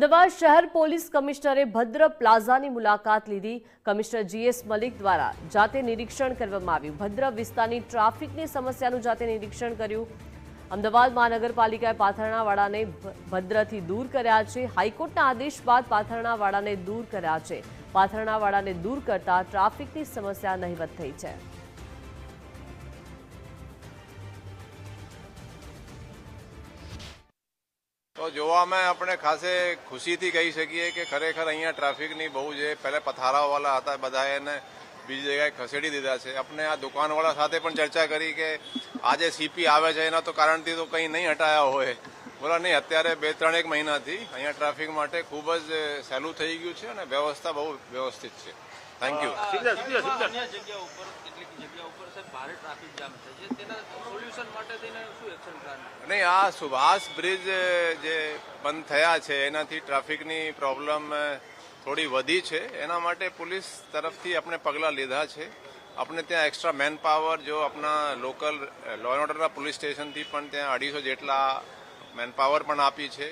અમદાવાદ શહેર પોલીસ કમિશનરે ભદ્ર પ્લાઝાની મુલાકાત લીધી. કમિશનર જીએસ મલિક દ્વારા જાતે નિરીક્ષણ કરવામાં આવ્યું. ભદ્ર વિસ્તારની ટ્રાફિકની સમસ્યાનું જાતે નિરીક્ષણ કર્યું. અમદાવાદ મહાનગરપાલિકાએ પાથરણાવાડાને ભદ્રથી દૂર કર્યા છે. હાઈકોર્ટના આદેશ બાદ પાથરણાવાડાને દૂર કર્યા છે. પાથરણાવાડાને દૂર કરતા ટ્રાફિકની સમસ્યા નહીવત થઈ છે. તો જોવામાં આપણે ખાસે ખુશીથી કહી શકીએ કે ખરેખર અહીંયા ટ્રાફિકની બહુ જે પહેલાં પથારાવાળા હતા બધા એને બીજી જગ્યાએ ખસેડી દીધા છે. આપણે આ દુકાનવાળા સાથે પણ ચર્ચા કરી કે આજે સીપી આવે છે એના તો કારણથી તો કંઈ નહીં હટાયા હોય. બોલા નહીં અત્યારે બે ત્રણ એક મહિનાથી અહીંયા ટ્રાફિક માટે ખૂબ જ સહેલું થઈ ગયું છે અને વ્યવસ્થા બહુ વ્યવસ્થિત છે. થેન્ક યુ જગ્યા ઉપર કેટલીક જગ્યા ઉપર ભારે ટ્રાફિક જામ થાય છે. નહીં, આ સુભાષ બ્રિજ જે બંધ થયા છે, એનાથી ટ્રાફિકની પ્રોબ્લેમ થોડી વધી છે. એના માટે પોલીસ તરફથી આપણે પગલાં લીધા છે. આપણે ત્યાં એક્સ્ટ્રા મેન પાવર જો આપણા લોકલ લો એન્ડ ઓર્ડરના પોલીસ સ્ટેશનથી પણ ત્યાં અઢીસો જેટલા મેન પાવર પણ આપી છે.